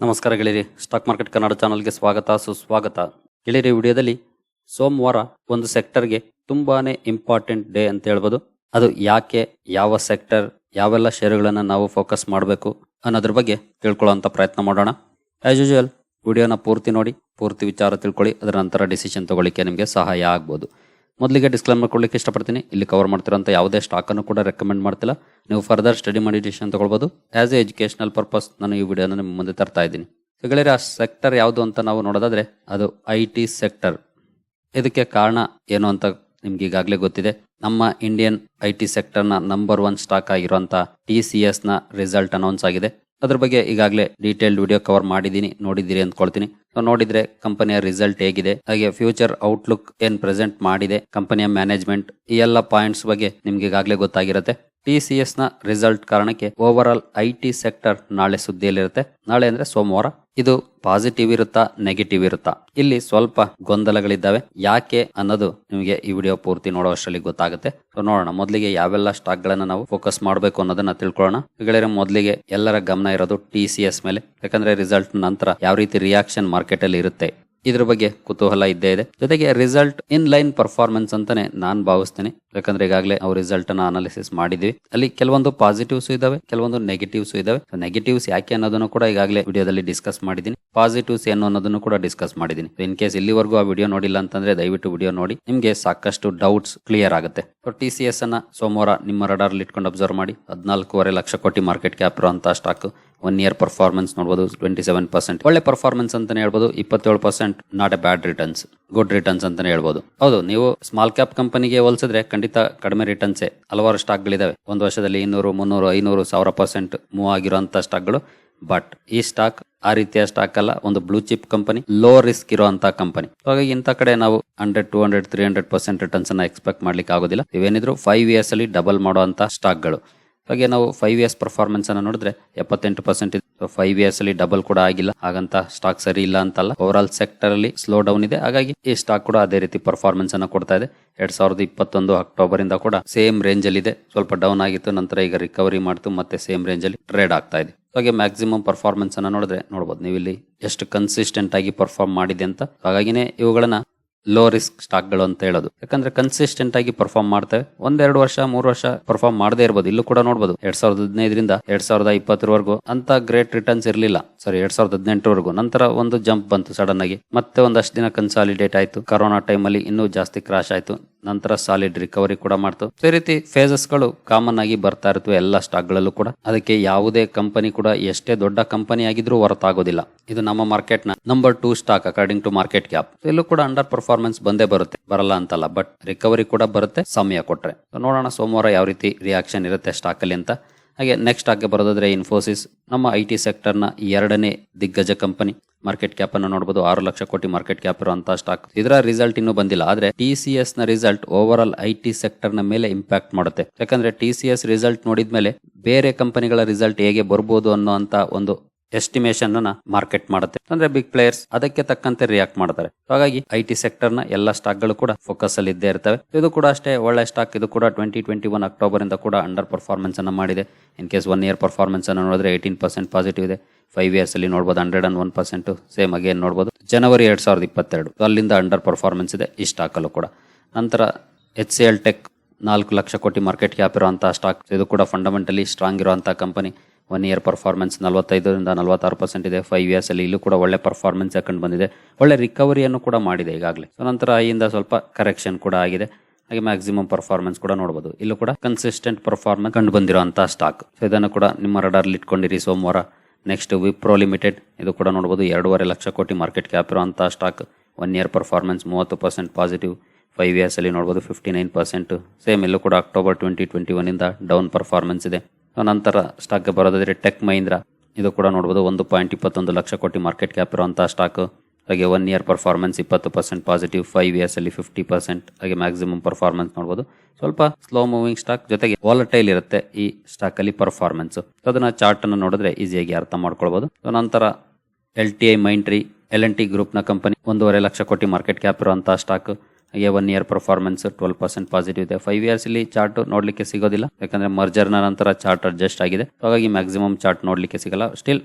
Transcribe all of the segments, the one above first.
ನಮಸ್ಕಾರ ಗೆಳೆಯರಿ stock market Kannada ಚಾನಲ್ಗೆ ಸ್ವಾಗತ, ಸುಸ್ವಾಗತ. ಗೆಳೆಯರಿ ವಿಡಿಯೋದಲ್ಲಿ ಸೋಮವಾರ ಒಂದು ಸೆಕ್ಟರ್ಗೆ ತುಂಬಾನೇ ಇಂಪಾರ್ಟೆಂಟ್ ಡೇ ಅಂತ ಹೇಳ್ಬೋದು. ಅದು ಯಾಕೆ, ಯಾವ ಸೆಕ್ಟರ್ ಯಾವೆಲ್ಲ ಷೇರುಗಳನ್ನು ನಾವು ಫೋಕಸ್ ಮಾಡಬೇಕು ಅನ್ನೋದ್ರ ಬಗ್ಗೆ ತಿಳ್ಕೊಳ್ಳೋಂಥ ಪ್ರಯತ್ನ ಮಾಡೋಣ. ಆಸ್ ಯೂಶುವಲ್ ವಿಡಿಯೋನ ಪೂರ್ತಿ ನೋಡಿ, ಪೂರ್ತಿ ವಿಚಾರ ತಿಳ್ಕೊಳ್ಳಿ, ಅದರ ನಂತರ ಡಿಸಿಷನ್ ತಗೊಳ್ಳಿಕ್ಕೆ ನಿಮಗೆ ಸಹಾಯ ಆಗ್ಬೋದು. ಮೊದಲಿಗೆ ಡಿಸ್ಕ್ಲೈಮರ್ ಕೊಡ್ಲಿಕ್ಕೆ ಇಷ್ಟಪಡ್ತೀನಿ. ಇಲ್ಲಿ ಕವರ್ ಮಾಡ್ತಿರೋಂಥ ಯಾವುದೇ ಸ್ಟಾಕನ್ನು ಕೂಡ ರೆಕಮೆಂಡ್ ಮಾಡ್ತಿಲ್ಲ. ನೀವು ಫರ್ದರ್ ಸ್ಟಡಿ ಮಾಡಿ ಡಿಸಿಷನ್ ತೊಗೊಳ್ಬೋದು. ಆ್ಯಸ್ ಎ ಎಜುಕೇಶನಲ್ ಪರ್ಪಸ್ ನಾನು ಈ ವಿಡಿಯೋನ ನಿಮ್ಮ ಮುಂದೆ ತರ್ತಾ ಇದ್ದೀನಿ. ಸೊ ಆ ಸೆಕ್ಟರ್ ಯಾವುದು ಅಂತ ನಾವು ನೋಡೋದಾದ್ರೆ ಅದು ಐ ಟಿ ಸೆಕ್ಟರ್ ಇದಕ್ಕೆ ಕಾರಣ ಏನು ಅಂತ ನಿಮ್ಗೆ ಈಗಾಗಲೇ ಗೊತ್ತಿದೆ. ನಮ್ಮ ಇಂಡಿಯನ್ ಐ ಟಿ ಸೆಕ್ಟರ್ನ ನಂಬರ್ ಒನ್ ಸ್ಟಾಕ್ ಆಗಿರುವಂಥ ಟಿ ಸಿ ಎಸ್ನ ರಿಸಲ್ಟ್ ಅನೌನ್ಸ್ ಆಗಿದೆ. ಅದ್ರ ಬಗ್ಗೆ ಈಗಾಗಲೇ ಡೀಟೇಲ್ಡ್ ವಿಡಿಯೋ ಕವರ್ ಮಾಡಿದ್ದೀನಿ. ನೋಡಿದ್ದೀರಿ ಅಂದ್ಕೊಳ್ತೀನಿ. ನೋಡಿದ್ರೆ ಕಂಪನಿಯ ರಿಸಲ್ಟ್ ಹೇಗಿದೆ. ಹಾಗೆ ಫ್ಯೂಚರ್ ಔಟ್ಲುಕ್ ಏನ್ ಪ್ರೆಸೆಂಟ್ ಮಾಡಿದೆ, ಕಂಪನಿಯ ಮ್ಯಾನೇಜ್ಮೆಂಟ್ ಈ ಎಲ್ಲ ಪಾಯಿಂಟ್ಸ್ ಬಗ್ಗೆ ನಿಮ್ಗೆ ಈಗಾಗಲೇ ಗೊತ್ತಾಗಿರುತ್ತೆ. ಟಿ ಸಿ ಎಸ್ನ ರಿಸಲ್ಟ್ ಕಾರಣಕ್ಕೆ overall I T sector ನಾಳೆ ಸುದ್ದಿಯಲ್ಲಿರುತ್ತೆ. ನಾಳೆ ಅಂದ್ರೆ ಸೋಮವಾರ. ಇದು ಪಾಸಿಟಿವ್ ಇರುತ್ತಾ ನೆಗೆಟಿವ್ ಇರುತ್ತಾ? ಇಲ್ಲಿ ಸ್ವಲ್ಪ ಗೊಂದಲಗಳಿದ್ದಾವೆ. ಯಾಕೆ ಅನ್ನೋದು ನಿಮಗೆ ಈ ವಿಡಿಯೋ ಪೂರ್ತಿ ನೋಡೋ ಅಷ್ಟರಲ್ಲಿ ಗೊತ್ತಾಗುತ್ತೆ. ಸೊ ನೋಡೋಣ. ಮೊದಲಿಗೆ ಯಾವೆಲ್ಲ ಸ್ಟಾಕ್ ಗಳನ್ನ ನಾವು ಫೋಕಸ್ ಮಾಡಬೇಕು ಅನ್ನೋದನ್ನ ತಿಳ್ಕೊಳ್ಳೋಣ. ಮೊದಲಿಗೆ ಎಲ್ಲರ ಗಮನ ಇರೋದು ಟಿ ಮೇಲೆ. ಯಾಕಂದ್ರೆ ರಿಸಲ್ಟ್ ನಂತರ ಯಾವ ರೀತಿ ರಿಯಾಕ್ಷನ್ ಮಾರ್ಕೆಟ್ ಅಲ್ಲಿ ಇರುತ್ತೆ. ಇದ್ರ ಬಗ್ಗೆ ಕುತೂಹಲ ಇದ್ದೇ ಇದೆ. ಜೊತೆಗೆ ರಿಸಲ್ಟ್ ಇನ್ ಲೈನ್ ಪರ್ಫಾರ್ಮೆನ್ಸ್ ಅಂತಾನೆ ನಾನ್ ಭಾವಿಸ್ತೇನೆ. ಯಾಕಂದ್ರೆ ಈಗಾಗಲೇ ಅವ್ರ ರಿಸಲ್ಟ್ ಅನ್ನ ಅನಾಲಿಸಿಸ್ ಮಾಡಿದ್ವಿ. ಅಲ್ಲಿ ಕೆಲವೊಂದು ಪಾಸಿಟಿವ್ಸ್ ಇದಾವೆ, ಕೆಲವೊಂದು ನೆಗೆಟಿವ್ಸ್ ಇದಾವೆ. ನೆಗೆಟಿವ್ಸ್ ಯಾಕೆ ಅನ್ನೋದನ್ನು ಕೂಡ ಈಗಾಗಲೇ ವಿಡಿಯೋದಲ್ಲಿ ಡಿಸ್ಕಸ್ ಮಾಡಿದ್ದೀನಿ. ಪಾಸಿಟಿವ್ಸ್ ಏನು ಅನ್ನೋದನ್ನು ಕೂಡ ಡಿಸ್ಕಸ್ ಮಾಡಿದ್ದೀನಿ. ಇನ್ ಕೇಸ್ ಇಲ್ಲಿವರೆಗೂ ಆ ವಿಡಿಯೋ ನೋಡಿಲ್ಲ ಅಂತಂದ್ರೆ ದಯವಿಟ್ಟು ವಿಡಿಯೋ ನೋಡಿ. ನಿಮಗೆ ಸಾಕಷ್ಟು ಡೌಟ್ಸ್ ಕ್ಲಿಯರ್ ಆಗುತ್ತೆ. ಸೊ ಟಿ ಸಿ ಎಸ್ ಅನ್ನ ಸೋಮವಾರ ನಿಮ್ಮ ರಡಾರ್ ಇಟ್ಕೊಂಡು ಅಬ್ಸರ್ವ್ ಮಾಡಿ. ಹದಿನಾಲ್ಕೂವರೆ ಲಕ್ಷ ಕೋಟಿ ಮಾರ್ಕೆಟ್ ಕ್ಯಾಪ್ ಇರುವಂತಹ ಸ್ಟಾಕ್ ಒನ್ ಇಯರ್ ಪರ್ಫಾರ್ಮೆನ್ಸ್ ನೋಡಬಹುದು ಟ್ವೆಂಟಿ ಸೆವೆನ್ ಪರ್ಸೆಂಟ್ ಒಳ್ಳೆ ಪರ್ಫಾರ್ಮೆನ್ಸ್ ಅಂತಾನೆ ಹೇಳ್ಬೋದು, ಇಪ್ಪತ್ತೇಳು percent not a bad returns good returns ಅಂತಾನೆ ಹೇಳ್ಬೋದು. ಹೌದು, ನೀವು ಸ್ಮಾಲ್ ಕ್ಯಾಪ್ ಕಂಪನಿಗೆ ಹೋಲಿಸಿದ್ರೆ ಖಂಡಿತ ಕಡಿಮೆ ರಿಟರ್ನ್ಸ್ ಹಲವಾರು ಸ್ಟಾಕ್ಗಳಿದಾವೆ ಒಂದು ವರ್ಷದಲ್ಲಿ ಇನ್ನೂರು, ಮುನ್ನೂರು, ಐನೂರು ಸಾವಿರ ಪರ್ಸೆಂಟ್ ಮೂವ್ ಆಗಿರುವಂತ ಸ್ಟಾಕ್ಗಳು ಬಟ್ ಈ ಸ್ಟಾಕ್ ಆ ರೀತಿಯ ಸ್ಟಾಕ್ ಅಲ್ಲ, ಒಂದು blue chip company low risk ಇರುವಂತಹ ಕಂಪನಿ ಹಾಗಾಗಿ ಇಂಥ ಕಡೆ ನಾವು hundred two hundred three hundred percent returns ಅನ್ನ ಎಕ್ಸ್ಪೆಕ್ಟ್ ಮಾಡ್ಲಿಕ್ಕೆ ಆಗೋದಿಲ್ಲ. ಇವೇನಿದ್ರು ಫೈವ್ ಇಯರ್ಸ್ ಅಲ್ಲಿ ಡಬಲ್ ಮಾಡುವಂತ ಸ್ಟಾಕ್ಗಳು ಹಾಗೆ ನಾವು ಫೈವ್ ಇಯರ್ಸ್ ಪರ್ಫಾರ್ಮೆನ್ಸ್ ಅನ್ನ ನೋಡಿದ್ರೆ ಎಪ್ಪತ್ತೆಂಟು ಪರ್ಸೆಂಟ್ ಫೈವ್ ಇಯರ್ಸ್ ಅಲ್ಲಿ ಡಬಲ್ ಕೂಡ ಆಗಿಲ್ಲ. ಹಾಗಂತ ಸ್ಟಾಕ್ ಸರಿ ಇಲ್ಲ ಅಂತಲ್ಲ. ಓವರ್ ಆಲ್ ಸೆಕ್ಟರ್ ಅಲ್ಲಿ ಸ್ಲೋ ಡೌನ್ ಇದೆ. ಹಾಗಾಗಿ ಈ ಸ್ಟಾಕ್ ಕೂಡ ಅದೇ ರೀತಿ ಪರ್ಫಾರ್ಮೆನ್ಸ್ ಅನ್ನ ಕೊಡ್ತಾ ಇದೆ. ಎರಡ್ ಸಾವಿರದ ಇಪ್ಪತ್ತೊಂದು ಅಕ್ಟೋಬರ್ ಇಂದ ಕೂಡ ಸೇಮ್ ರೇಂಜ್ ಅಲ್ಲಿ ಇದೆ. ಸ್ವಲ್ಪ ಡೌನ್ ಆಗಿತ್ತು. ನಂತರ ಈಗ ರಿಕವರಿ ಮಾಡ್ತು. ಮತ್ತೆ ಸೇಮ್ ರೇಂಜ್ ಅಲ್ಲಿ ಟ್ರೇಡ್ ಆಗ್ತಾ ಇದೆ. ಹಾಗೆ ಮ್ಯಾಕ್ಸಿಮಮ್ ಪರ್ಫಾರ್ಮೆನ್ಸ್ ಅನ್ನ ನೋಡಿದ್ರೆ ನೋಡಬಹುದು ನೀವು ಇಲ್ಲಿ ಎಷ್ಟು ಕನ್ಸಿಸ್ಟೆಂಟ್ ಆಗಿ ಪರ್ಫಾರ್ಮ್ ಮಾಡಿದೆ ಅಂತ. ಹಾಗಾಗಿನೇ ಇವುಗಳನ್ನ ಲೋ ರಿಸ್ಕ್ ಸ್ಟಾಕ್ಗಳು ಅಂತ ಹೇಳೋದು. ಯಾಕಂದ್ರೆ ಕನ್ಸಿಸ್ಟೆಂಟ್ ಆಗಿ ಪರ್ಫಾರ್ಮ್ ಮಾಡ್ತವೆ. ಒಂದೆರಡು ವರ್ಷ, ಮೂರು ವರ್ಷ ಪರ್ಫಾರ್ಮ್ ಮಾಡದೇ ಇರಬಹುದು ಇಲ್ಲೂ ಕೂಡ ನೋಡಬಹುದು ಎರಡ್ ಸಾವಿರದ ಹದಿನೈದರಿಂದ ಎರಡ್ ಸಾವಿರದ ಇಪ್ಪತ್ತರವರೆಗೂ ಅಂತ ಗ್ರೇಟ್ ರಿಟರ್ನ್ಸ್ ಇರಲಿಲ್ಲ. ಸಾರಿ ಎರಡ್ ಸಾವಿರದ ಹದಿನೆಂಟರವರೆಗೂ. ನಂತರ ಒಂದು ಜಂಪ್ ಬಂತು ಸಡನ್ ಆಗಿ. ಮತ್ತೆ ಒಂದಷ್ಟು ದಿನ ಕನ್ಸಾಲಿಡೇಟ್ ಆಯ್ತು. ಕರೋನಾ ಟೈಮ್ ಅಲ್ಲಿ ಇನ್ನೂ ಜಾಸ್ತಿ ಕ್ರಾಶ್ ಆಯ್ತು. ನಂತರ ಸಾಲಿಡ್ ರಿಕವರಿ ಕೂಡ ಮಾಡ್ತವೆ ಈ ರೀತಿ ಫೇಸಸ್ಗಳು ಕಾಮನ್ ಆಗಿ ಬರ್ತಾ ಇರ್ತವೆ ಎಲ್ಲ ಸ್ಟಾಕ್ ಗಳಲ್ಲೂ ಕೂಡ. ಅದಕ್ಕೆ ಯಾವುದೇ ಕಂಪನಿ ಕೂಡ ಎಷ್ಟೇ ದೊಡ್ಡ ಕಂಪನಿ ಆಗಿದ್ರೂ ಹೊರತಾಗೋದಿಲ್ಲ. ಇದು ನಮ್ಮ ಮಾರ್ಕೆಟ್ನ number two stock according to market cap ಇಲ್ಲೂ ಕೂಡ ಅಂಡರ್ ಪರ್ಫಾರ್ಮೆನ್ಸ್ ಬಂದೇ ಬರುತ್ತೆ. ಬರಲ್ಲ ಅಂತಲ್ಲ ಬಟ್ ರಿಕವರಿ ಕೂಡ ಬರುತ್ತೆ, ಸಮಯ ಕೊಟ್ರೆ. ನೋಡೋಣ ಸೋಮವಾರ ಯಾವ ರೀತಿ ರಿಯಾಕ್ಷನ್ ಇರುತ್ತೆ ಸ್ಟಾಕ್ ಅಲ್ಲಿ ಅಂತ. ಹಾಗೆ ನೆಕ್ಸ್ಟ್ ಆಗಿ ಬರೋದಾದ್ರೆ ಇನ್ಫೋಸಿಸ್ ನಮ್ಮ ಐ ಟಿ ಸೆಕ್ಟರ್ನ ಎರಡನೇ ದಿಗ್ಗಜ ಕಂಪನಿ ಮಾರ್ಕೆಟ್ ಕ್ಯಾಪ್ ಅನ್ನು ನೋಡಬಹುದು ಆರು ಲಕ್ಷ ಕೋಟಿ ಮಾರ್ಕೆಟ್ ಕ್ಯಾಪ್ ಇರುವಂತಹ ಸ್ಟಾಕ್ ಇದರ ರಿಸಲ್ಟ್ ಇನ್ನೂ ಬಂದಿಲ್ಲ. ಆದ್ರೆ ಟಿ ಸಿ ಎಸ್ನ result overall I T ಸೆಕ್ಟರ್ನ ಮೇಲೆ ಇಂಪ್ಯಾಕ್ಟ್ ಮಾಡುತ್ತೆ. ಯಾಕಂದ್ರೆ ಟಿ ಸಿ ಎಸ್ ರಿಸಲ್ಟ್ ನೋಡಿದ್ಮೇಲೆ ಬೇರೆ ಕಂಪನಿಗಳ ರಿಸಲ್ಟ್ ಹೇಗೆ ಬರ್ಬೋದು ಅನ್ನೋಂತ ಒಂದು ಎಸ್ಟಿಮೇಷನ್ ಅನ್ನ ಮಾರ್ಕೆಟ್ ಮಾಡುತ್ತೆ. ಅಂದ್ರೆ ಬಿಗ್ ಪ್ಲೇಯರ್ಸ್ ಅದಕ್ಕೆ ತಕ್ಕಂತೆ ರಿಯಾಕ್ಟ್ ಮಾಡ್ತಾರೆ. ಹಾಗಾಗಿ ಐ ಟಿ ಸೆಕ್ಟರ್ನ ಎಲ್ಲ ಸ್ಟಾಕ್ಗಳು ಕೂಡ ಫೋಕಸ್ ಅಲ್ಲಿ ಇದ್ದೇ ಇರ್ತವೆ. ಇದು ಕೂಡ ಅಷ್ಟೇ ಒಳ್ಳೆ ಸ್ಟಾಕ್. ಇದು ಕೂಡ ಟ್ವೆಂಟಿ ಟ್ವೆಂಟಿ ಒನ್ ಅಕ್ಟೋಬರ್ ಇಂದ ಕೂಡ ಅಂಡರ್ ಪರ್ಫಾರ್ಮೆನ್ಸ್ ಅನ್ನ ಮಾಡಿದೆ. In case one year performance ಅನ್ನು ನೋಡಿದ್ರೆ ಏಯ್ಟೀನ್ ಪರ್ಸೆಂಟ್ ಪಾಸಿಟಿವ್ ಇದೆ. ಫೈವ್ ಇಯರ್ಸ್ ಅಲ್ಲಿ ನೋಡಬಹುದು hundred and one percent same again ನೋಡಬಹುದು ಜನವರಿ ಎರಡ್ ಸಾವಿರದ ಇಪ್ಪತ್ತೆರಡು. ಅಲ್ಲಿಂದ ಅಂಡರ್ ಪರ್ಫಾರ್ಮೆನ್ಸ್ ಇದೆ ಈ ಸ್ಟಾಕ್ ಅಲ್ಲೂ ಕೂಡ. ನಂತರ ಎಚ್ ಸಿ ಎಲ್ ಟೆಕ್ ನಾಲ್ಕು ಲಕ್ಷ ಕೋಟಿ ಮಾರ್ಕೆಟ್ ಕ್ಯಾಪ್ ಇರುವಂತಹ ಸ್ಟಾಕ್. ಇದು ಕೂಡ ಫಂಡಮೆಂಟಲಿ ಸ್ಟ್ರಾಂಗ್ ಇರುವಂತಹ ಕಂಪನಿ ಒನ್ ಇಯರ್ ಪರ್ಫಾರ್ಮೆನ್ಸ್ ನಲವತ್ತೈದರಿಂದ ನಲವತ್ತಾರು ಪರ್ಸೆಂಟ್ ಇದೆ. ಫೈವ್ ಇಯರ್ಸ್ ಅಲ್ಲಿ ಇಲ್ಲೂ ಕೂಡ ಒಳ್ಳೆ ಪರ್ಫಾರ್ಮೆನ್ಸ್ ಕಂಡು ಬಂದಿದೆ. ಒಳ್ಳೆ ರಿಕವರಿಯನ್ನು ಕೂಡ ಮಾಡಿದೆ ಈಗಾಗಲೇ. ಸೊ ನಂತರ ಐಯಿಂದ ಸ್ವಲ್ಪ ಕರೆಕ್ಷನ್ ಕೂಡ ಆಗಿದೆ. ಹಾಗೆ ಮ್ಯಾಕ್ಸಿಮಮ್ ಪರ್ಫಾರ್ಮೆನ್ಸ್ ಕೂಡ ನೋಡಬಹುದು ಇಲ್ಲೂ ಕೂಡ ಕನ್ಸಿಸ್ಟೆಂಟ್ ಪರ್ಫಾರ್ಮೆನ್ಸ್ ಕಂಡು ಬಂದಿರುವಂತಹ ಸ್ಟಾಕ್ ಸೊ ಇದನ್ನು ಕೂಡ ನಿಮ್ಮ ರಡಾರ್ಲಿ ಇಟ್ಕೊಂಡಿರಿ ಸೋಮವಾರ. ನೆಕ್ಸ್ಟ್ ವಿಪ್ರೋ ಲಿಮಿಟೆಡ್ ಇದು ಕೂಡ ನೋಡಬಹುದು ಎರಡೂವರೆ ಲಕ್ಷ ಕೋಟಿ ಮಾರ್ಕೆಟ್ ಕ್ಯಾಪ್ ಇರುವಂತಹ ಸ್ಟಾಕ್ ಒನ್ ಇಯರ್ ಪರ್ಫಾರ್ಮೆನ್ಸ್ ಮೂವತ್ತು ಪರ್ಸೆಂಟ್ ಪಾಸಿಟಿವ್ ಫೈವ್ ಇಯರ್ಸ್ ಅಲ್ಲಿ ನೋಡಬಹುದು ಫಿಫ್ಟಿ ನೈನ್ ಪರ್ಸೆಂಟ್ ಸೇಮ್ ಇಲ್ಲೂ ಕೂಡ ಅಕ್ಟೋಬರ್ ಟ್ವೆಂಟಿ ಟ್ವೆಂಟಿ ಒನ್ ಇಂದ ಡೌನ್ ಪರ್ಫಾರ್ಮೆನ್ಸ್ ಇದೆ. ನಂತರ ಸ್ಟಾಕ್ ಬರೋದಾದರೆ ಟೆಕ್ ಮಹೀಂದ್ರ. ಇದು ಕೂಡ ನೋಡ್ಬೋದು ಒಂದು ಪಾಯಿಂಟ್ ಇಪ್ಪತ್ತೊಂದು ಲಕ್ಷ ಕೋಟಿ ಮಾರ್ಕೆಟ್ ಕ್ಯಾಪ್ ಇರುವಂಥ ಸ್ಟಾಕ್ ಹಾಗೆ ಒನ್ ಇಯರ್ ಪರ್ಫಾರ್ಮೆನ್ಸ್ ಇಪ್ಪತ್ತು ಪರ್ಸೆಂಟ್ ಪಾಸಿಟಿವ್ ಫೈವ್ ಇಯರ್ಸಲ್ಲಿ ಫಿಫ್ಟಿ ಪರ್ಸೆಂಟ್ ಹಾಗೆ ಮ್ಯಾಕ್ಸಿಮಮ್ ಪರ್ಫಾರ್ಮೆನ್ಸ್ ನೋಡಬಹುದು ಸ್ವಲ್ಪ ಸ್ಲೋ ಮೂವಿಂಗ್ ಸ್ಟಾಕ್ ಜೊತೆಗೆ ವಾಲಟೈಲ್ ಇರುತ್ತೆ ಈ ಸ್ಟಾಕ್ ಅಲ್ಲಿ ಪರ್ಫಾರ್ಮೆನ್ಸ್ ಅದನ್ನ ಚಾರ್ಟ್ ಅನ್ನು ನೋಡಿದ್ರೆ ಈಸಿಯಾಗಿ ಅರ್ಥ ಮಾಡ್ಕೊಳ್ಬೋದು. ನಂತರ L T I Mindtree L N T ಗ್ರೂಪ್ನ ಕಂಪನಿ ಒಂದೂವರೆ ಲಕ್ಷ ಕೋಟಿ ಮಾರ್ಕೆಟ್ ಕ್ಯಾಪ್ ಇರುವಂತಹ ಸ್ಟಾಕ್ ಹಾಗೆ one year performance twelve percent positive ಇದೆ. ಫೈವ್ ಇಯರ್ಸ್ ಇಲ್ಲಿ ಚಾರ್ಟ್ ನೋಡಲಿಕ್ಕೆ ಸಿಗೋದಿಲ್ಲ. ಯಾಕಂದ್ರೆ ಮರ್ಜರ್ನ ನಂತರ ಚಾರ್ಟ್ ಅಡ್ಜಸ್ಟ್ ಆಗಿದೆ. ಹಾಗಾಗಿ ಮ್ಯಾಕ್ಸಿಮಮ್ ಚಾರ್ಟ್ ನೋಡಲಿಕ್ಕೆ ಸಿಗಲ್ಲ. ಸ್ಟಿಲ್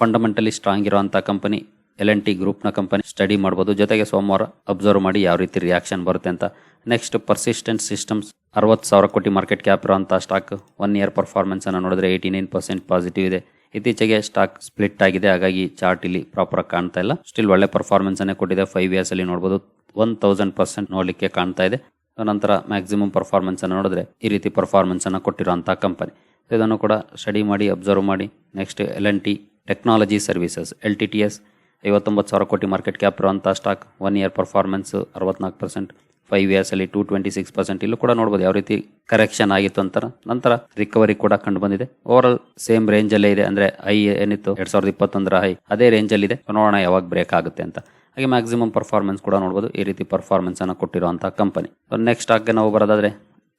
ಫಂಡಮೆಂಟಲಿ ಸ್ಟ್ರಾಂಗ್ ಇರುವಂತ ಕಂಪನಿ ಎಲ್ ಎನ್ ಟಿ ಗ್ರೂಪ್ನ ಕಂಪನಿ ಸ್ಟಡಿ ಮಾಡ್ಬೋದು. ಜೊತೆಗೆ ಸೋಮವಾರ ಅಬ್ಸರ್ವ್ ಮಾಡಿ ಯಾವ ರೀತಿ ರಿಯಾಕ್ಷನ್ ಬರುತ್ತೆ ಅಂತ. ನೆಕ್ಸ್ಟ್ ಪರ್ಸಿಸ್ಟೆಂಟ್ ಸಿಸ್ಟಮ್ಸ್ ಅರವತ್ತು ಸಾವಿರ ಕೋಟಿ ಮಾರ್ಕೆಟ್ ಕ್ಯಾಪ್ ಇರುವಂಥ ಸ್ಟಾಕ್ ಒನ್ ಇಯರ್ ಪರ್ಫಾರ್ಮೆನ್ಸ್ ಅನ್ನು ನೋಡಿದ್ರೆ ಏಯ್ಟಿ ನೈನ್ ಪರ್ಸೆಂಟ್ ಪಾಸಿಟಿವ್ ಇದೆ. ಇತ್ತೀಚೆಗೆ ಸ್ಟಾಕ್ ಸ್ಪ್ಲಿಟ್ ಆಗಿದೆ. ಹಾಗಾಗಿ ಚಾರ್ಟ್ ಇಲ್ಲಿ ಪ್ರಾಪರ್ ಆಗಿ ಕಾಣ್ತಾ ಇಲ್ಲ. ಸ್ಟಿಲ್ ಒಳ್ಳೆ ಪರ್ಫಾರ್ಮೆನ್ಸ್ ಅನ್ನೇ ಕೊಟ್ಟಿದೆ. ಫೈವ್ ಇಯರ್ಸ್ ಅಲ್ಲಿ ನೋಡಬಹುದು ಒನ್ ತೌಸಂಡ್ ಪರ್ಸೆಂಟ್ ನೋಡಲಿಕ್ಕೆ ಕಾಣ್ತಾ ಇದೆ. ನಂತರ ಮ್ಯಾಕ್ಸಿಮಮ್ ಪರ್ಫಾರ್ಮೆನ್ಸ್ ಅನ್ನು ನೋಡಿದ್ರೆ ಈ ರೀತಿ ಪರ್ಫಾರ್ಮೆನ್ಸ್ ಅನ್ನು ಕೊಟ್ಟಿರುವಂತಹ ಕಂಪನಿ ಇದನ್ನು ಕೂಡ ಸ್ಟಡಿ ಮಾಡಿ ಅಬ್ಸರ್ವ್ ಮಾಡಿ. Next L N T technology services L T T S ಐವತ್ತೊಂಬತ್ತು ಸಾವಿರ ಕೋಟಿ ಮಾರ್ಕೆಟ್ ಕ್ಯಾಪ್ ಇರುವಂಥ ಸ್ಟಾಕ್ ಒನ್ ಇಯರ್ ಪರ್ಫಾರ್ಮೆನ್ಸ್ ಅರವತ್ನಾಲ್ಕು ಪರ್ಸೆಂಟ್ ಫೈವ್ ಇಯರ್ಸಲ್ಲಿ ಟೂ ಟ್ವೆಂಟಿ ಸಿಕ್ಸ್ ಪರ್ಸೆಂಟ್ ಇಲ್ಲೂ ಕೂಡ ನೋಡ್ಬೋದು ಯಾವ ರೀತಿ ಕರೆಕ್ಷನ್ ಆಗಿತ್ತು ಅಂತ ನಂತರ ರಿಕವರಿ ಕೂಡ ಕಂಡು ಬಂದಿದೆ. ಓವರ್ ಆಲ್ ಸೇಮ್ ರೇಂಜಲ್ಲೇ ಇದೆ. ಅಂದರೆ ಐ ಏನಿತ್ತು? ಎರಡ್ ಸಾವಿರದ ಇಪ್ಪತ್ತೊಂದರ ಹೈ ಅದೇ ರೇಂಜಲ್ಲಿದೆ ನೋಡೋಣ ಯಾವಾಗ ಬ್ರೇಕ್ ಆಗುತ್ತೆ ಅಂತ. ಹಾಗೆ ಮ್ಯಾಕ್ಸಿಮಮ್ ಪರ್ಫಾರ್ಮೆನ್ಸ್ ಕೂಡ ನೋಡ್ಬೋದು. ಈ ರೀತಿ ಪರ್ಫಾರ್ಮೆನ್ಸ್ ಅನ್ನು ಕೊಟ್ಟಿರುವಂಥ ಕಂಪನಿ ನೆಕ್ಸ್ಟ್ ಸ್ಟಾಕ್ಗೆ ನಾವು ಬರೋದಾದ್ರೆ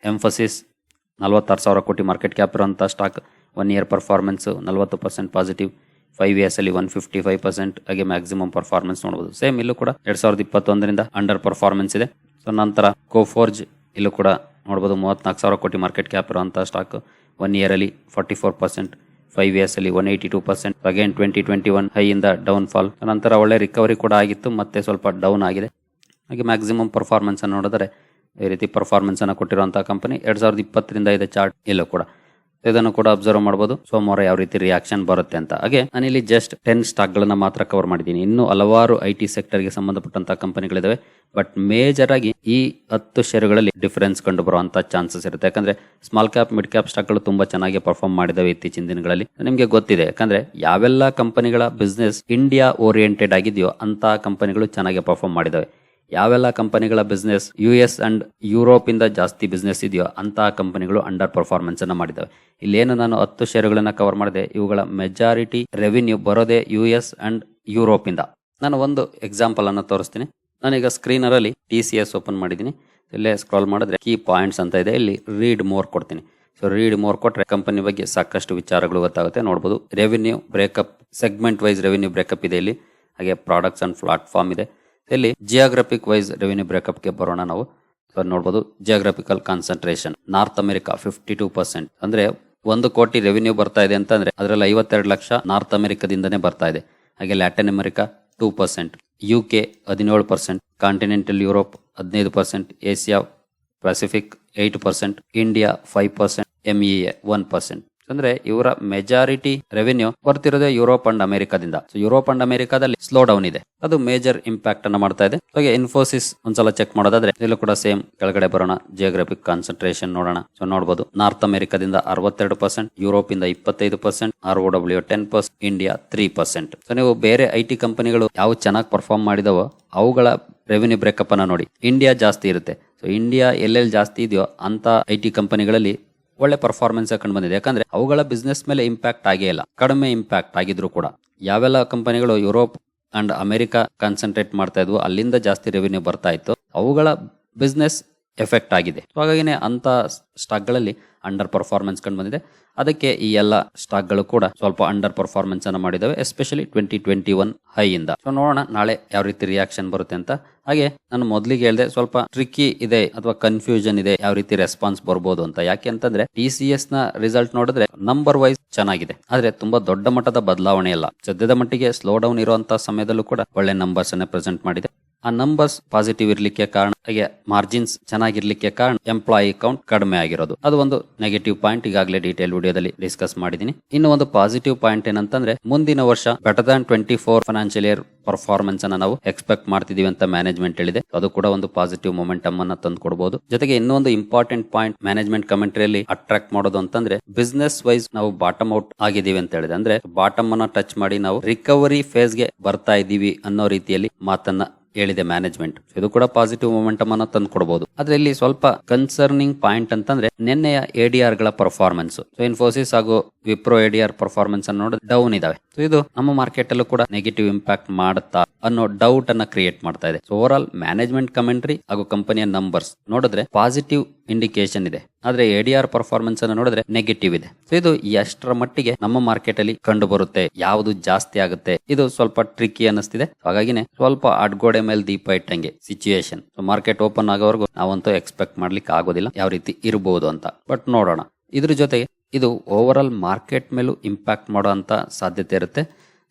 ಎಂಫಸಿಸ್ ನಲ್ವತ್ತಾರು ಸಾವಿರ ಕೋಟಿ ಮಾರ್ಕೆಟ್ ಕ್ಯಾಪ್ ಇರುವಂಥ ಸ್ಟಾಕ್ ಒನ್ ಇಯರ್ ಪರ್ಫಾರ್ಮೆನ್ಸ್ ನಲ್ವತ್ತು ಪರ್ಸೆಂಟ್ ಪಾಸಿಟಿವ್ ಫೈವ್ ಇಯರ್ಸ್ ಅಲ್ಲಿ ಒನ್ ಫಿಫ್ಟಿ ಫೈವ್ ಪರ್ಸೆಂಟ್ ಹಾಗೆ ಮ್ಯಾಕ್ಸಿಮಮ್ ಪರ್ಫಾರ್ಮೆನ್ಸ್ ನೋಡಬಹುದು ಸೇಮ್ ಇಲ್ಲೂ ಕೂಡ ಎರಡ್ ಸಾವಿರದ ಇಪ್ಪತ್ತೊಂದರಿಂದ ಅಂಡರ್ ಪರ್ಫಾರ್ಮೆನ್ಸ್ ಇದೆ. ಸೊ ನಂತರ ಕೋಫೋರ್ಜ್ ಇಲ್ಲೂ ಕೂಡ ನೋಡ್ಬೋದು ಮೂವತ್ತ್ನಾಲ್ಕು ಸಾವಿರ ಕೋಟಿ ಮಾರ್ಕೆಟ್ ಕ್ಯಾಪ್ ಇರುವಂಥ ಸ್ಟಾಕ್ ಒನ್ ಇಯರಲ್ಲಿ forty four percent five ಇಯರ್ಸಲ್ಲಿ one eighty two percent again twenty twenty one ಹೈಯಿಂದ down fall ನಂತರ ಒಳ್ಳೆ ರಿಕವರಿ ಕೂಡ ಆಗಿತ್ತು, ಮತ್ತೆ ಸ್ವಲ್ಪ ಡೌನ್ ಆಗಿದೆ. ಹಾಗೆ ಮ್ಯಾಕ್ಸಿಮಮ್ ಪರ್ಫಾರ್ಮೆನ್ಸನ್ನು ನೋಡಿದ್ರೆ ಈ ರೀತಿ ಪರ್ಫಾರ್ಮೆನ್ಸನ್ನು ಅನ್ನು ಕೊಟ್ಟಿರುವಂತಹ ಕಂಪನಿ ಎರಡ್ ಸಾವಿರದ ಇಪ್ಪತ್ತರಿಂದ ಇದೆ ಚಾರ್ಟ್ ಇಲ್ಲೂ ಕೂಡ. ಇದನ್ನು ಕೂಡ ಅಬ್ಸರ್ವ್ ಮಾಡಬಹುದು ಸೋಮವಾರ ಯಾವ ರೀತಿ ರಿಯಾಕ್ಷನ್ ಬರುತ್ತೆ ಅಂತ. ಹಾಗೆ ನಾನಿಲ್ಲಿ ಜಸ್ಟ್ ಟೆನ್ ಸ್ಟಾಕ್ ಗಳನ್ನ ಮಾತ್ರ ಕವರ್ ಮಾಡಿದ್ದೀನಿ. ಇನ್ನು ಹಲವಾರು ಐ ಟಿ ಸೆಕ್ಟರ್ಗೆ ಸಂಬಂಧಪಟ್ಟಂತಹ ಕಂಪನಿಗಳಿದಾವೆ. ಬಟ್ ಮೇಜರ್ ಆಗಿ ಈ ಹತ್ತು ಶೇರುಗಳಲ್ಲಿ ಡಿಫರೆನ್ಸ್ ಕಂಡು ಬರುವಂತಹ ಚಾನ್ಸಸ್ ಇರುತ್ತೆ. ಯಾಕಂದ್ರೆ ಸ್ಮಾಲ್ ಕ್ಯಾಪ್ ಮಿಡ್ ಕ್ಯಾಪ್ ಸ್ಟಾಕ್ಗಳು ತುಂಬಾ ಚೆನ್ನಾಗಿ ಪರ್ಫಾರ್ಮ್ ಮಾಡಿದವೆ ಇತ್ತೀಚಿನ ದಿನಗಳಲ್ಲಿ. ನಿಮಗೆ ಗೊತ್ತಿದೆ. ಯಾಕಂದ್ರೆ ಯಾವೆಲ್ಲ ಕಂಪನಿಗಳ ಬಿಸ್ನೆಸ್ ಇಂಡಿಯಾ ಓರಿಯೆಂಟೆಡ್ ಆಗಿದೆಯೋ ಅಂತ ಕಂಪನಿಗಳು ಚೆನ್ನಾಗಿ ಪರ್ಫಾರ್ಮ್ ಮಾಡಿದಾವೆ. ಯಾವೆಲ್ಲ ಕಂಪನಿಗಳ business U S and Europe ಇಂದ ಜಾಸ್ತಿ ಬಿಸ್ನೆಸ್ ಇದೆಯೋ ಅಂತಹ ಕಂಪನಿಗಳು ಅಂಡರ್ ಪರ್ಫಾರ್ಮೆನ್ಸ್ ಅನ್ನ ಇಲ್ಲಿ ಇಲ್ಲೇನು ನಾನು ಹತ್ತು ಶೇರುಗಳನ್ನು ಕವರ್ ಮಾಡಿದೆ, ಇವುಗಳ ಮೆಜಾರಿಟಿ ರೆವಿನ್ಯೂ ಬರೋದೇ ಯು ಎಸ್ ಅಂಡ್ ಯುರೋಪ್ ಇಂದ. ನಾನು ಒಂದು ಎಕ್ಸಾಂಪಲ್ ಅನ್ನ ತೋರಿಸ್ತೀನಿ. ನಾನೀಗ ಸ್ಕ್ರೀನರ್ ಅಲ್ಲಿ ಟಿ ಸಿ ಎಸ್ ಓಪನ್ ಮಾಡಿದ್ದೀನಿ. ಇಲ್ಲೇ ಸ್ಕ್ರಾಲ್ ಮಾಡಿದ್ರೆ ಕೀ ಪಾಯಿಂಟ್ಸ್ ಅಂತ ಇದೆ. ಇಲ್ಲಿ ರೀಡ್ ಮೋರ್ ಕೊಡ್ತೀನಿ. ಸೊ ರೀಡ್ ಮೋರ್ ಕೊಟ್ಟರೆ ಕಂಪನಿ ಬಗ್ಗೆ ಸಾಕಷ್ಟು ವಿಚಾರಗಳು ಗೊತ್ತಾಗುತ್ತೆ. ನೋಡಬಹುದು revenue breakup segment wise revenue breakup ಇದೆ ಇಲ್ಲಿ. ಹಾಗೆ ಪ್ರಾಡಕ್ಟ್ಸ್ ಅಂಡ್ ಪ್ಲಾಟ್ಫಾರ್ಮ್ ಇದೆ. ಇಲ್ಲಿ ಜಿಯೋಗ್ರಫಿಕ್ ವೈಸ್ ರೆವಿನ್ಯೂ ಬ್ರೇಕಪ್ಗೆ ಬರೋಣ ನಾವು. ನೋಡಬಹುದು geographical concentration North America fifty two percent ಅಂದ್ರೆ ಒಂದು ಕೋಟಿ ರೆವಿನ್ಯೂ ಬರ್ತಾ ಇದೆ ಅಂತಂದ್ರೆ ಅದರಲ್ಲಿ ಐವತ್ತೆರಡು ಲಕ್ಷ ನಾರ್ತ್ ಅಮೆರಿಕದಿಂದನೇ ಬರ್ತಾ ಇದೆ. ಹಾಗೆ Latin America two percent U K ಹದಿನೇಳು ಪರ್ಸೆಂಟ್ ಕಾಂಟಿನೆಂಟಲ್ ಯುರೋಪ್ ಹದಿನೈದು percent Asia Pacific eight percent India five percent MEA one percent ಅಂದ್ರೆ ಇವರ ಮೆಜಾರಿಟಿ ರೆವಿನ್ಯೂ ಬರ್ತಿರೋದೇ ಯುರೋಪ್ ಅಂಡ್ ಅಮೆರಿಕಾದಿಂದ ಸೊ ಯುರೋಪ್ ಅಂಡ್ ಅಮೆರಿಕಾದಲ್ಲಿ ಸ್ಲೋ ಡೌನ್ ಇದೆ. ಅದು ಮೇಜರ್ ಇಂಪ್ಯಾಕ್ಟ್ ಅನ್ನ ಮಾಡ್ತಾ ಇದೆ. ಹಾಗೆ ಇನ್ಫೋಸಿಸ್ ಒಂದ್ಸಲ ಚೆಕ್ ಮಾಡೋದಾದ್ರೆ, ಇಲ್ಲೂ ಕೂಡ ಸೇಮ್ ಕೆಳಗಡೆ ಬರೋಣ. ಜಿಯೋಗ್ರಫಿಕ್ ಕಾನ್ಸಂಟ್ರೇಷನ್ ನೋಡೋಣ. ಸೊ ನೋಡಬಹುದು ನಾರ್ತ್ ಅಮೆರಿಕಾದಿಂದ ಅರವತ್ತೆರಡು ಪರ್ಸೆಂಟ್ ಯುರೋಪ್ ಇಂದ ಇಪ್ಪತ್ತೈದು percent R O W ten percent India three percent so ನೀವು ಬೇರೆ ಐ ಟಿ ಕಂಪನಿಗಳು ಯಾವ ಚೆನ್ನಾಗಿ ಪರ್ಫಾರ್ಮ್ ಮಾಡಿದವೋ, ಅವುಗಳ ರೆವಿನ್ಯೂ ಬ್ರೇಕಪ್ ಅನ್ನ ನೋಡಿ. ಇಂಡಿಯಾ ಜಾಸ್ತಿ ಇರುತ್ತೆ. ಸೊ ಇಂಡಿಯಾ ಎಲ್ಲೆಲ್ಲಿ ಜಾಸ್ತಿ ಇದೆಯೋ ಅಂತ ಐ ಟಿ ಕಂಪನಿಗಳಲ್ಲಿ ಒಳ್ಳೆ ಪರ್ಫಾರ್ಮೆನ್ಸ್ ಕಂಡು ಬಂದಿದೆ. ಯಾಕಂದ್ರೆ ಅವುಗಳ ಬಿಸ್ನೆಸ್ ಮೇಲೆ ಇಂಪ್ಯಾಕ್ಟ್ ಆಗೇ ಇಲ್ಲ. ಕಡಿಮೆ ಇಂಪ್ಯಾಕ್ಟ್ ಆಗಿದ್ರು ಕೂಡ. ಯಾವೆಲ್ಲ ಕಂಪನಿಗಳು ಯುರೋಪ್ ಅಂಡ್ ಅಮೆರಿಕಾ ಕಾನ್ಸಂಟ್ರೇಟ್ ಮಾಡ್ತಾ ಇದ್ವು, ಅಲ್ಲಿಂದ ಜಾಸ್ತಿ ರೆವಿನ್ಯೂ ಬರ್ತಾ ಇತ್ತು. ಅವುಗಳ ಬಿಸ್ನೆಸ್ ಎಫೆಕ್ಟ್ ಆಗಿದೆ. ಹಾಗಾಗಿನೇ ಅಂತ ಸ್ಟಾಕ್ಗಳಲ್ಲಿ ಅಂಡರ್ ಪರ್ಫಾರ್ಮೆನ್ಸ್ ಕಂಡು ಬಂದಿದೆ. ಅದಕ್ಕೆ ಈ ಎಲ್ಲ ಸ್ಟಾಕ್ಗಳು ಕೂಡ ಸ್ವಲ್ಪ ಅಂಡರ್ ಪರ್ಫಾರ್ಮೆನ್ಸ್ ಅನ್ನು ಮಾಡಿದ್ದಾವೆ especially twenty twenty one high ಇಂದ. ಸೊ ನೋಡೋಣ ನಾಳೆ ಯಾವ ರೀತಿ ರಿಯಾಕ್ಷನ್ ಬರುತ್ತೆ ಅಂತ. ಹಾಗೆ ನಾನು ಮೊದಲಿಗೆ ಹೇಳಿದೆ ಸ್ವಲ್ಪ ಟ್ರಿಕ್ಕಿ ಇದೆ ಅಥವಾ ಕನ್ಫ್ಯೂಷನ್ ಇದೆ ಯಾವ ರೀತಿ ರೆಸ್ಪಾನ್ಸ್ ಬರ್ಬೋದು ಅಂತ. ಯಾಕೆ ಅಂತಂದ್ರೆ ಟಿ ಸಿ ಎಸ್ನ ರಿಸಲ್ಟ್ ನೋಡಿದ್ರೆ ನಂಬರ್ ವೈಸ್ ಚೆನ್ನಾಗಿದೆ. ಆದ್ರೆ ತುಂಬಾ ದೊಡ್ಡ ಮಟ್ಟದ ಬದಲಾವಣೆ ಇಲ್ಲ. ಸದ್ಯದ ಮಟ್ಟಿಗೆ ಸ್ಲೋ ಡೌನ್ ಇರುವಂತಹ ಸಮಯದಲ್ಲೂ ಕೂಡ ಒಳ್ಳೆ ನಂಬರ್ಸ್ ಅನ್ನ ಪ್ರೆಸೆಂಟ್ ಮಾಡಿದೆ. ಆ ನಂಬರ್ಸ್ ಪಾಸಿಟಿವ್ ಇರಲಿಕ್ಕೆ ಕಾರಣ, ಹಾಗೆ ಮಾರ್ಜಿನ್ಸ್ ಚೆನ್ನಾಗಿರ್ಲಿಕ್ಕೆ ಕಾರಣ ಎಂಪ್ಲಾಯಿ ಕೌಂಟ್ ಕಡಿಮೆ ಆಗಿರೋದು. ಅದು ಒಂದು ನೆಗೆಟಿವ್ ಪಾಯಿಂಟ್ ಈಗಾಗಲೇ ಡೀಟೇಲ್ ವಿಡಿಯೋದಲ್ಲಿ ಡಿಸ್ಕಸ್ ಮಾಡಿದೀನಿ ಇನ್ನು ಒಂದು ಪಾಸಿಟಿವ್ ಪಾಯಿಂಟ್ ಏನಂತಂದ್ರೆ, ಮುಂದಿನ ವರ್ಷ better than twenty four financial year performance ಅನ್ನ ನಾವು ಎಕ್ಸ್ಪೆಕ್ಟ್ ಮಾಡ್ತಿದೀವಿ ಅಂತ ಮ್ಯಾನೇಜ್ಮೆಂಟ್ ಹೇಳಿದೆ. ಅದು ಕೂಡ ಒಂದು ಪಾಸಿಟಿವ್ ಮೊಮೆಂಟಮ್ ಅನ್ನ ತಂದು ಕೊಡಬಹುದು ಜೊತೆಗೆ ಇನ್ನೊಂದು ಇಂಪಾರ್ಟೆಂಟ್ ಪಾಯಿಂಟ್ ಮ್ಯಾನೇಜ್ಮೆಂಟ್ ಕಮೆಂಟ್ರಿಯಲ್ಲಿ ಅಟ್ರಾಕ್ಟ್ ಮಾಡೋದು ಅಂತಂದ್ರೆ ಬಿಸ್ನೆಸ್ ವೈಸ್ ನಾವು ಬಾಟಮ್ ಔಟ್ ಆಗಿದೀವಿ ಅಂತ ಹೇಳಿದೆ. ಅಂದ್ರೆ ಬಾಟಮ್ ಅನ್ನ ಟಚ್ ಮಾಡಿ ನಾವು ರಿಕವರಿ ಫೇಸ್ಗೆ ಬರ್ತಾ ಇದೀವಿ ಅನ್ನೋ ರೀತಿಯಲ್ಲಿ ಮಾತನ್ನ ಹೇಳಿದೆ ಮ್ಯಾನೇಜ್ಮೆಂಟ್ ಇದು ಕೂಡ ಪಾಸಿಟಿವ್ ಮೊಮೆಂಟಮ್ ಅನ್ನ ತಂದು ಕೊಡಬಹುದು ಆದ್ರೆ ಇಲ್ಲಿ ಸ್ವಲ್ಪ ಕನ್ಸರ್ನಿಂಗ್ ಪಾಯಿಂಟ್ ಅಂತಂದ್ರೆ ನಿನ್ನೆಯ ಎಡಿಆರ್ಗಳ ಪರ್ಫಾರ್ಮೆನ್ಸ್ ಇನ್ಫೋಸಿಸ್ ಹಾಗೂ ವಿಪ್ರೋ ಎಡಿಆರ್ ಪರ್ಫಾರ್ಮೆನ್ಸ್ ಅನ್ನು ನೋಡಿದ್ರೆ ಡೌನ್ ಇದಾವೆ. ಸೊ ಇದು ನಮ್ಮ ಮಾರ್ಕೆಟ್ ಅಲ್ಲೂ ಕೂಡ ನೆಗೆಟಿವ್ ಇಂಪ್ಯಾಕ್ಟ್ ಮಾಡುತ್ತಾ ಅನ್ನೋ ಡೌಟ್ ಅನ್ನ ಕ್ರಿಯೇಟ್ ಮಾಡ್ತಾ ಇದೆ. So overall management commentary ಹಾಗೂ ಕಂಪನಿಯ ನಂಬರ್ಸ್ ನೋಡಿದ್ರೆ ಪಾಸಿಟಿವ್ ಇಂಡಿಕೇಶನ್ ಇದೆ. ಆದ್ರೆ ಎಡಿಆರ್ ಪರ್ಫಾರ್ಮೆನ್ಸ್ ಅನ್ನು ನೋಡಿದ್ರೆ ನೆಗೆಟಿವ್ ಇದೆ. ಸೊ ಇದು ಎಷ್ಟರ ಮಟ್ಟಿಗೆ ನಮ್ಮ ಮಾರ್ಕೆಟ್ ಅಲ್ಲಿ ಕಂಡು ಬರುತ್ತೆ ಯಾವುದು ಜಾಸ್ತಿ ಆಗುತ್ತೆ, ಇದು ಸ್ವಲ್ಪ ಟ್ರಿಕ್ಕಿ ಅನ್ನಿಸ್ತಿದೆ. ಹಾಗಾಗಿನೇ ಸ್ವಲ್ಪ ಅಡ್ಗೋಡೆ ಮೇಲೆ ದೀಪ ಇಟ್ಟಂಗೆ ಸಿಚುಯೇಷನ್ ಮಾರ್ಕೆಟ್ ಓಪನ್ ಆಗೋವರೆಗೂ ನಾವಂತೂ ಎಕ್ಸ್ಪೆಕ್ಟ್ ಮಾಡ್ಲಿಕ್ಕೆ ಆಗೋದಿಲ್ಲ, ಯಾವ ರೀತಿ ಇರಬಹುದು ಅಂತ. ಬಟ್ ನೋಡೋಣ. ಇದ್ರ ಜೊತೆಗೆ ಇದು ಓವರ್ ಆಲ್ ಮಾರ್ಕೆಟ್ ಮೇಲೂ ಇಂಪ್ಯಾಕ್ಟ್ ಮಾಡುವಂತ ಸಾಧ್ಯತೆ ಇರುತ್ತೆ.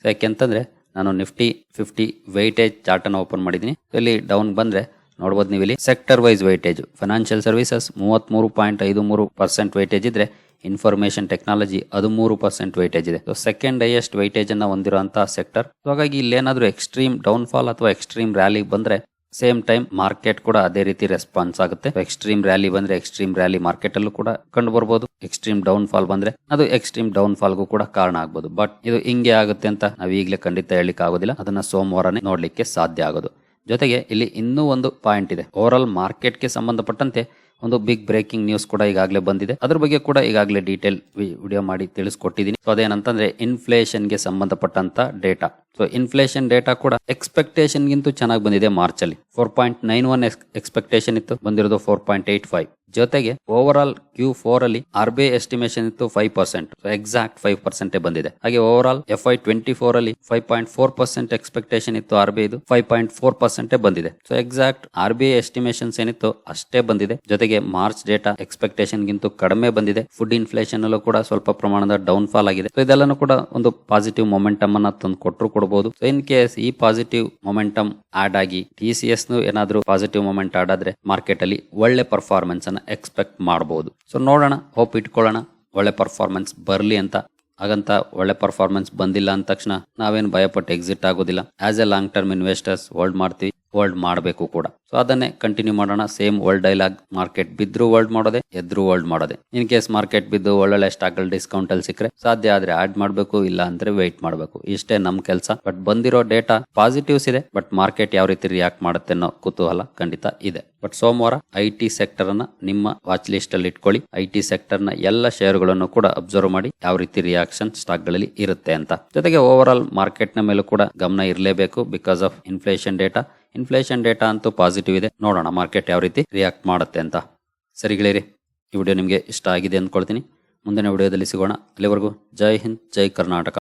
ಯಾಕೆಂತಂದ್ರೆ ನಾನು ನಿಫ್ಟಿ ಫಿಫ್ಟಿ ವೈಟೇಜ್ ಚಾರ್ಟ್ ಅನ್ನು ಓಪನ್ ಮಾಡಿದ್ದೀನಿ. ಇಲ್ಲಿ ಡೌನ್ ಬಂದ್ರೆ ನೋಡ್ಬೋದು ನೀವು ಇಲ್ಲಿ sector wise weightage financial services ಮೂವತ್ಮೂರು ಪಾಯಿಂಟ್ ಐದು ಮೂರು ಪರ್ಸೆಂಟ್ ವೈಟೇಜ್ ಇದ್ರೆ ಇನ್ಫಾರ್ಮೇಶನ್ ಟೆಕ್ನಾಲಜಿ ಅದು ಮೂರು ಪರ್ಸೆಂಟ್ ವೈಟೇಜ್ ಇದೆ. ಸೊ ಸೆಕೆಂಡ್ ಹೈಯೆಸ್ಟ್ ವೈಟೇಜ್ ಅನ್ನ ಹೊಂದಿರುವಂತಹ ಸೆಕ್ಟರ್ ಹಾಗಾಗಿ ಇಲ್ಲಿ ಇಲ್ಲೇನಾದ್ರೂ ಎಕ್ಸ್ಟ್ರೀಮ್ ಡೌನ್ ಫಾಲ್ ಅಥವಾ ಎಕ್ಸ್ಟ್ರೀಮ್ ರ್ಯಾಲಿ ಬಂದ್ರೆ ಸೇಮ್ ಟೈಮ್ ಮಾರ್ಕೆಟ್ ಕೂಡ ಅದೇ ರೀತಿ ರೆಸ್ಪಾನ್ಸ್ ಆಗುತ್ತೆ. ಎಕ್ಸ್ಟ್ರೀಮ್ ರ್ಯಾಲಿ ಬಂದ್ರೆ ಎಕ್ಸ್ಟ್ರೀಮ್ ರ್ಯಾಲಿ ಮಾರ್ಕೆಟ್ ಅಲ್ಲೂ ಕೂಡ ಕಂಡು ಬರ್ಬೋದು ಎಕ್ಸ್ಟ್ರೀಮ್ ಡೌನ್ ಫಾಲ್ ಬಂದ್ರೆ ಅದು ಎಕ್ಸ್ಟ್ರೀಮ್ ಡೌನ್ ಫಾಲ್ಗೂ ಕೂಡ ಕಾರಣ ಆಗ್ಬೋದು. ಬಟ್ ಇದು ಹಿಂಗೆ ಆಗುತ್ತೆ ಅಂತ ನಾವು ಈಗಲೇ ಖಂಡಿತ ಹೇಳಲಿಕ್ಕೆ ಆಗೋದಿಲ್ಲ ಅದನ್ನ ಸೋಮವಾರನೇ ನೋಡ್ಲಿಕ್ಕೆ ಸಾಧ್ಯ ಆಗೋದು. ಜೊತೆಗೆ ಇಲ್ಲಿ ಇನ್ನೂ ಒಂದು ಪಾಯಿಂಟ್ ಇದೆ. ಓವರ್ ಮಾರ್ಕೆಟ್ಗೆ ಸಂಬಂಧಪಟ್ಟಂತೆ ಒಂದು ಬಿಗ್ ಬ್ರೇಕಿಂಗ್ ನ್ಯೂಸ್ ಕೂಡ ಈಗಾಗಲೇ ಬಂದಿದೆ. ಅದ್ರ ಬಗ್ಗೆ ಕೂಡ ಈಗಾಗಲೇ ಡೀಟೇಲ್ ವಿಡಿಯೋ ಮಾಡಿ ತಿಳಿಸ್ಕೊಟ್ಟಿದ್ದೀನಿ. ಸೊ ಅದೇನಂತಂದ್ರೆ ಇನ್ಫ್ಲೇಷನ್ಗೆ ಸಂಬಂಧಪಟ್ಟಂತ ಡೇಟಾ ಸೊ ಇನ್ಫ್ಲೇಷನ್ ಡೇಟಾ ಕೂಡ ಎಕ್ಸ್ಪೆಕ್ಟೇಷನ್ ಗಿಂತ ಚೆನ್ನಾಗಿ ಬಂದಿದೆ ಮಾರ್ಚ್ ಅಲ್ಲಿ four point nine one expectation ಇತ್ತು, ಬಂದಿರೋದು ಫೋರ್ ಪಾಯಿಂಟ್ ಏಟ್ ಫೈವ್ ಜೊತೆಗೆ ಓವರ್ ಆಲ್ ಕ್ಯೂ ಫೋರ್ ಅಲ್ಲಿ ಆರ್ ಬಿ ಐ ಎಸ್ಟಿಮೇಷನ್ ಇತ್ತು five percent exact five percent ಬಂದಿದೆ. ಹಾಗೆ overall F Y twenty four ಅಲ್ಲಿ five point four percent expectation ಇತ್ತು R B ಐದು ಫೈವ್ ಪಾಯಿಂಟ್ ಫೋರ್ ಪರ್ಸೆಂಟ್ ಬಂದಿದೆ. So exact R B I ಏನಿತ್ತು ಅಷ್ಟೇ ಬಂದಿದೆ. ಜೊತೆಗೆ ಮಾರ್ಚ್ ಡೇಟಾ ಎಕ್ಸ್ಪೆಕ್ಟೇಷನ್ ಗಿಂತ ಕಡಿಮೆ ಬಂದಿದೆ. ಫುಡ್ ಇನ್ಫ್ಲೇಷನ್ ಅಲ್ಲೂ ಕೂಡ ಸ್ವಲ್ಪ ಪ್ರಮಾಣದ ಡೌನ್ ಫಾಲ್ ಆಗಿದೆ. ಸೊ ಇದೆಲ್ಲನೂ ಕೂಡ ಒಂದು ಪಾಸಿಟಿವ್ ಮೊಮೆಂಟಮ್ ಅನ್ನ ತಂದು ಕೊಟ್ಟರು ಕೊಡಬಹುದು ಸೊ ಇನ್ ಕೇಸ್ ಈ ಪಾಸಿಟಿವ್ ಮೊಮೆಂಟಮ್ ಆಡ್ ಆಗಿ ಟಿ ಸಿ ಎಸ್ ಏನಾದ್ರೂ ಪಾಸಿಟಿವ್ ಮೊಮೆಂಟ್ ಆಡ್ ಆದ್ರೆ ಮಾರ್ಕೆಟ್ ಅಲ್ಲಿ ಒಳ್ಳೆ ಪರ್ಫಾರ್ಮೆನ್ಸ್ ಅನ್ನ ಎಕ್ಸ್ಪೆಕ್ಟ್ ಮಾಡಬಹುದು ಸೊ ನೋಡೋಣ ಹೋಪ್ ಇಟ್ಕೊಳ್ಳೋಣ, ಒಳ್ಳೆ ಪರ್ಫಾರ್ಮೆನ್ಸ್ ಬರ್ಲಿ ಅಂತ. ಹಾಗಂತ ಒಳ್ಳೆ ಪರ್ಫಾರ್ಮೆನ್ಸ್ ಬಂದಿಲ್ಲ ಅಂದ ತಕ್ಷಣ ನಾವೇನು ಭಯಪಟ್ಟು ಎಕ್ಸಿಟ್ ಆಗೋದಿಲ್ಲ. As a long term investors hold ಮಾಡ್ತೀವಿ. ಹೋಲ್ಡ್ ಮಾಡಬೇಕು ಕೂಡ. ಸೊ ಅದನ್ನೇ ಕಂಟಿನ್ಯೂ ಮಾಡೋಣ. ಸೇಮ್ ವರ್ಲ್ಡ್ ಡೈಲಾಗ್ ಮಾರ್ಕೆಟ್ ಬಿದ್ರು ವರ್ಲ್ಡ್ ಮಾಡೋದೆ, ಎದ್ರು ವರ್ಲ್ಡ್ ಮಾಡೋದೆ. ಇನ್ ಕೇಸ್ ಮಾರ್ಕೆಟ್ ಬಿದ್ದು ಒಳ್ಳೊಳ್ಳೆ ಸ್ಟಾಕ್ಗಳು ಡಿಸ್ಕೌಂಟ್ ಅಲ್ಲಿ ಸಿಕ್ಕರೆ, ಸಾಧ್ಯ ಆದ್ರೆ ಆಡ್ ಮಾಡಬೇಕು, ಇಲ್ಲ ಅಂದ್ರೆ ವೆಯ್ಟ್ ಮಾಡಬೇಕು. ಇಷ್ಟೇ ನಮ್ಮ ಕೆಲಸ. ಬಟ್ ಬಂದಿರೋ ಡೇಟಾ ಪಾಸಿಟಿವ್ಸ್ ಇದೆ ಬಟ್ ಮಾರ್ಕೆಟ್ ಯಾವ ರೀತಿ ರಿಯಾಕ್ಟ್ ಮಾಡುತ್ತೆ ಅನ್ನೋ ಕುತೂಹಲ ಖಂಡಿತ ಇದೆ. ಬಟ್ ಸೋಮವಾರ ಐ ಟಿ ಸೆಕ್ಟರ್ ಅನ್ನ ನಿಮ್ಮ ವಾಚ್ ಲಿಸ್ಟ್ ಅಲ್ಲಿ ಇಟ್ಕೊಳ್ಳಿ. ಐ ಟಿ ಸೆಕ್ಟರ್ನ ಎಲ್ಲ ಶೇರ್ಗಳನ್ನು ಕೂಡ ಅಬ್ಸರ್ವ್ ಮಾಡಿ ಯಾವ ರೀತಿ ರಿಯಾಕ್ಷನ್ ಸ್ಟಾಕ್ಗಳಲ್ಲಿ ಇರುತ್ತೆ ಅಂತ. ಜೊತೆಗೆ ಓವರ್ ಆಲ್ ಮಾರ್ಕೆಟ್ನ ಮೇಲೂ ಕೂಡ ಗಮನ ಇರಲೇಬೇಕು because of inflation data inflation data ಅಂತೂ ಪಾಸಿಟಿವ್ ಇದೆ. ನೋಡೋಣ ಮಾರ್ಕೆಟ್ ಯಾವ ರೀತಿ ರಿಯಾಕ್ಟ್ ಮಾಡುತ್ತೆ ಅಂತ. ಸರಿ ಗೆಳೆಯರಿ, ಈ ವಿಡಿಯೋ ನಿಮಗೆ ಇಷ್ಟ ಆಗಿದೆ ಅಂದ್ಕೊಳ್ತೀನಿ. ಮುಂದಿನ ವಿಡಿಯೋದಲ್ಲಿ ಸಿಗೋಣ. ಅಲ್ಲಿವರೆಗೂ ಜೈ ಹಿಂದ್, ಜೈ ಕರ್ನಾಟಕ.